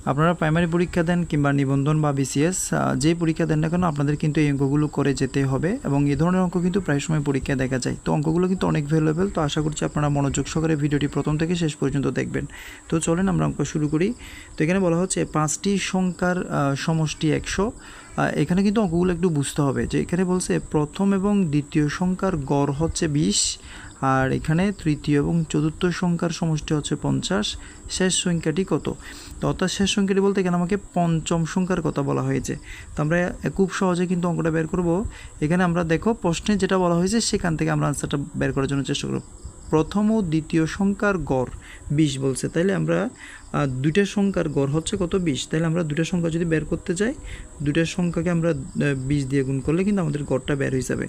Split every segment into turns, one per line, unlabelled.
আপনারা প্রাইমারি পরীক্ষা দেন কিংবা নিবন্ধন বা বিসিএস যে পরীক্ষা দেন না কেন আপনাদের কিন্তু এই অঙ্কগুলো করে যেতে হবে এবং এই ধরনের অঙ্ক কিন্তু প্রায় সময় পরীক্ষায় দেখা যায়। তো অঙ্কগুলো কিন্তু অনেক ভ্যালুয়েবল তো আশা করছি আপনারা মনোযোগ সহকারে ভিডিওটি প্রথম থেকে শেষ পর্যন্ত দেখবেন। তো চলেন আমরা অঙ্ক শুরু করি। তো এখানে বলা হচ্ছে পাঁচটি সংখ্যার সমষ্টি একশো। এখানে কিন্তু অঙ্কগুলো একটু বুঝতে হবে যে এখানে বলছে প্রথম এবং দ্বিতীয় সংখ্যার গড় হচ্ছে বিশ আর এখানে তৃতীয় এবং চতুর্থ সংখ্যার সমষ্টি হচ্ছে পঞ্চাশ। শেষ সংখ্যাটি কত? তো অর্থাৎ শেষ সংখ্যাটি বলতে এখানে আমাকে পঞ্চম সংখ্যার কথা বলা হয়েছে। তো আমরা খুব সহজে কিন্তু অঙ্কটা বের করব। এখানে আমরা দেখো প্রশ্নে যেটা বলা হয়েছে সেখান থেকে আমরা আনসারটা বের করার জন্য চেষ্টা করব। প্রথম ও দ্বিতীয় সংখ্যার গড় বিশ বলছে। তাইলে আমরা দুইটা সংখ্যার গড় হচ্ছে কত বিশ? তাহলে আমরা দুইটা সংখ্যা যদি বের করতে যাই, দুইটা সংখ্যাকে আমরা বিশ দিয়ে গুণ করলে কিন্তু আমাদের গড়টা বের হয়ে যাবে।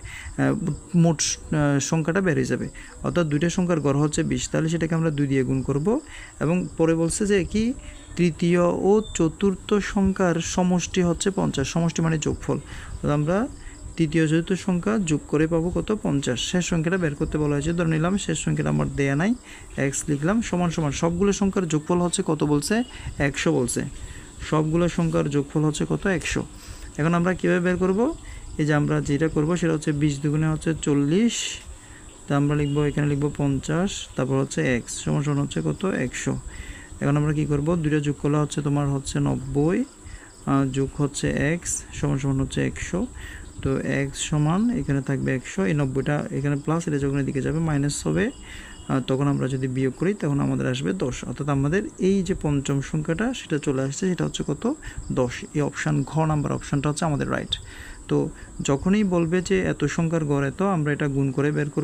মোট সংখ্যাটা বের হয়ে যাবে। অর্থাৎ দুইটা সংখ্যার গড় হচ্ছে বিশ। তাহলে সেটাকে আমরা দুই দিয়ে গুণ করব এবং পরে বলছে যে কি? তৃতীয় ও চতুর্থ সংখ্যার সমষ্টি হচ্ছে পঞ্চাশ। সমষ্টি মানে যোগফল। আমরা তৃতীয় চতুর্থ সংখ্যা যোগ করে পাবো কত? পঞ্চাশ। শেষ সংখ্যাটা বের করতে বলা হয়েছে। ধরে নিলাম, শেষ সংখ্যাটা আমার দেয়া নাই। এক্স লিখলাম, সমান সমান। সবগুলো সংখ্যার যোগফল হচ্ছে কত বলছে? একশো বলছে। সবগুলো সংখ্যার যোগফল হচ্ছে কত? একশো। এখন আমরা কীভাবে বের করব? এই যে আমরা যেটা করব সেটা হচ্ছে বিশ দুগুণে হচ্ছে চল্লিশ। তা আমরা লিখব, এখানে লিখব পঞ্চাশ, তারপর হচ্ছে এক্স সমান সমান হচ্ছে কত? একশো। এখন আমরা কি করব? দুইটা যোগ করলে হচ্ছে তোমার হচ্ছে নব্বই যোগ হচ্ছে এক্স সমান সমান হচ্ছে একশো। তো এক্স সমান, এখানে থাকবে একশো, এই নব্বইটা এখানে প্লাস এটা যখন দিকে যাবে মাইনাস হবে তখন আমরা যদি বিয়োগ করি, তখন আমাদের আসবে দশ। অর্থাৎ আমাদের এই যে পঞ্চম সংখ্যাটা, সেটা চলে আসছে, সেটা হচ্ছে কত? দশ। এই অপশান ঘ নাম্বার অপশানটা হচ্ছে আমাদের রাইট তো যখনই বলবে যে এত সংখ্যার গড় এত, আমরা এটা গুণ করে বের করব।